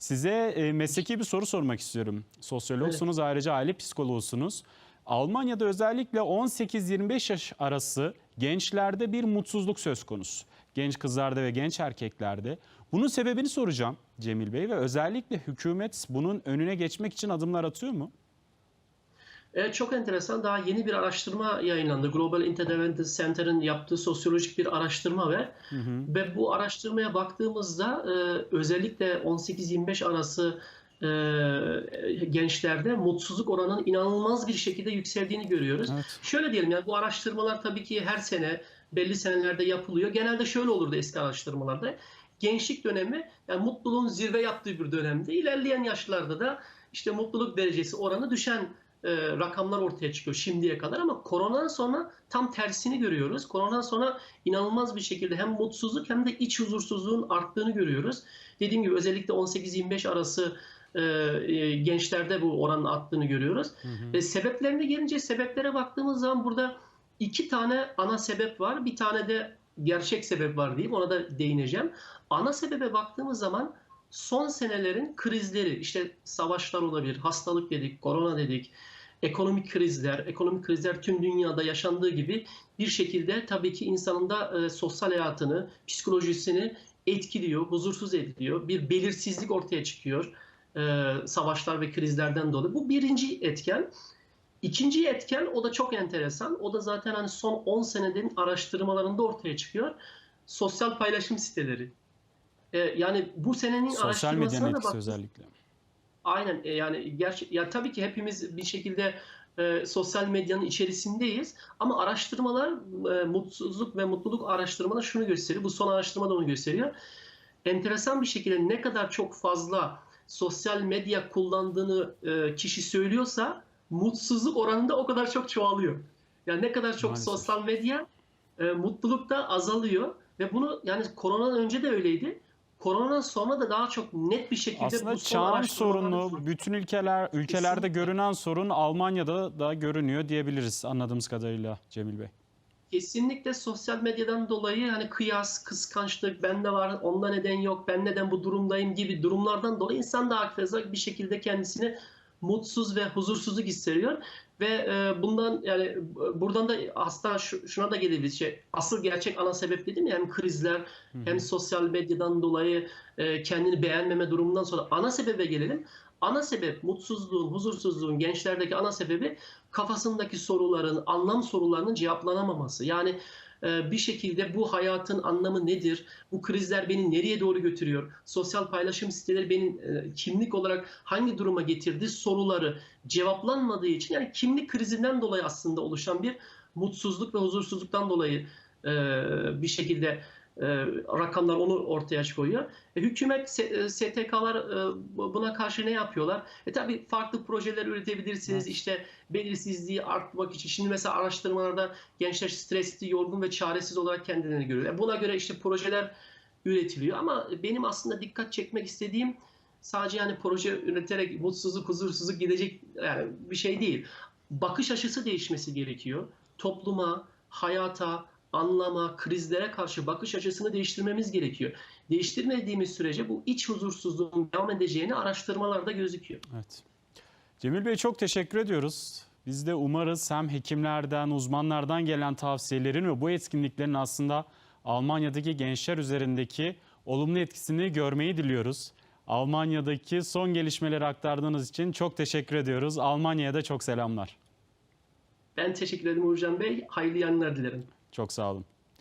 Size e, mesleki bir soru sormak istiyorum. Sosyologsunuz ayrıca aile psikoloğusunuz. Almanya'da özellikle 18-25 yaş arası gençlerde bir mutsuzluk söz konusu. Genç kızlarda ve genç erkeklerde. Bunun sebebini soracağım Cemil Bey ve özellikle hükümet bunun önüne geçmek için adımlar atıyor mu? Evet, çok enteresan. Daha yeni bir araştırma yayınlandı. Global Interdependence Center'ın yaptığı sosyolojik bir araştırma ve ve bu araştırmaya baktığımızda e, özellikle 18-25 arası e, gençlerde mutsuzluk oranının inanılmaz bir şekilde yükseldiğini görüyoruz. Evet. Şöyle diyelim yani bu araştırmalar tabii ki her sene belli senelerde yapılıyor. Genelde şöyle olurdu eski araştırmalarda. Gençlik dönemi yani mutluluğun zirve yaptığı bir dönemde. İlerleyen yaşlarda da işte mutluluk derecesi oranı düşen e, rakamlar ortaya çıkıyor şimdiye kadar ama koronadan sonra tam tersini görüyoruz. Koronadan sonra inanılmaz bir şekilde hem mutsuzluk hem de iç huzursuzluğun arttığını görüyoruz. Dediğim gibi özellikle 18-25 arası e, e, gençlerde bu oranın arttığını görüyoruz. E, sebeplerine gelince sebeplere baktığımız zaman burada iki tane ana sebep var. Bir tane de gerçek sebep var diyeyim. Ona da değineceğim. Ana sebebe baktığımız zaman son senelerin krizleri, işte savaşlar olabilir, hastalık dedik, korona dedik, ekonomik krizler, ekonomik krizler tüm dünyada yaşandığı gibi bir şekilde tabii ki insanın da e, sosyal hayatını, psikolojisini etkiliyor, huzursuz ediyor. Bir belirsizlik ortaya çıkıyor e, savaşlar ve krizlerden dolayı. Bu birinci etken. İkinci etken o da çok enteresan. O da zaten hani son 10 senenin araştırmalarında ortaya çıkıyor. Sosyal paylaşım siteleri. E, yani bu senenin Sosyal medyanın araştırmasına da bak. özellikle. Aynen e, yani gerçi ya tabii ki hepimiz bir şekilde e, sosyal medyanın içerisindeyiz ama araştırmalar e, mutsuzluk ve mutluluk araştırmaları şunu gösteriyor. Bu son araştırma da onu gösteriyor. Enteresan bir şekilde ne kadar çok fazla sosyal medya kullandığını e, kişi söylüyorsa mutsuzluk oranında o kadar çok çoğalıyor. Yani ne kadar çok Maalesef. sosyal medya e, mutluluk da azalıyor ve bunu yani koronadan önce de öyleydi. Koronadan sonra da daha çok net bir şekilde Aslında bu çağın sorunu bütün ülkeler ülkelerde Kesinlikle. görünen sorun Almanya'da da görünüyor diyebiliriz anladığımız kadarıyla Cemil Bey. Kesinlikle sosyal medyadan dolayı hani kıyas, kıskançlık, bende var, onda neden yok, ben neden bu durumdayım gibi durumlardan dolayı insan da hakeza bir şekilde kendisini mutsuz ve huzursuzluk hissediyor ve e, bundan yani buradan da aslında şu- şuna da gelebiliriz şey asıl gerçek ana sebep dedim ya hem krizler hem sosyal medyadan dolayı e, kendini beğenmeme durumundan sonra ana sebebe gelelim. Ana sebep mutsuzluğun, huzursuzluğun gençlerdeki ana sebebi kafasındaki soruların, anlam sorularının cevaplanamaması. Yani bir şekilde bu hayatın anlamı nedir? Bu krizler beni nereye doğru götürüyor? Sosyal paylaşım siteleri beni e, kimlik olarak hangi duruma getirdi? Soruları cevaplanmadığı için yani kimlik krizinden dolayı aslında oluşan bir mutsuzluk ve huzursuzluktan dolayı e, bir şekilde e, rakamlar onu ortaya koyuyor. E, hükümet, STK'lar e, bu- buna karşı ne yapıyorlar? E tabii farklı projeler üretebilirsiniz. İşte belirsizliği arttırmak için. Şimdi mesela araştırmalarda gençler stresli, yorgun ve çaresiz olarak kendilerini görüyor. E, Buna göre işte projeler üretiliyor. Ama benim aslında dikkat çekmek istediğim sadece yani proje üreterek mutsuzluk, huzursuzluk gidecek yani bir şey değil. Bakış açısı değişmesi gerekiyor. Topluma, hayata, anlama, krizlere karşı bakış açısını değiştirmemiz gerekiyor. Değiştirmediğimiz sürece bu iç huzursuzluğun devam edeceğini araştırmalarda gözüküyor. Evet. Cemil Bey çok teşekkür ediyoruz. Biz de umarız hem hekimlerden, uzmanlardan gelen tavsiyelerin ve bu etkinliklerin aslında Almanya'daki gençler üzerindeki olumlu etkisini görmeyi diliyoruz. Almanya'daki son gelişmeleri aktardığınız için çok teşekkür ediyoruz. Almanya'ya da çok selamlar. Ben teşekkür ederim Uğurcan Bey. Hayırlı yayınlar dilerim. Çok sağ olun.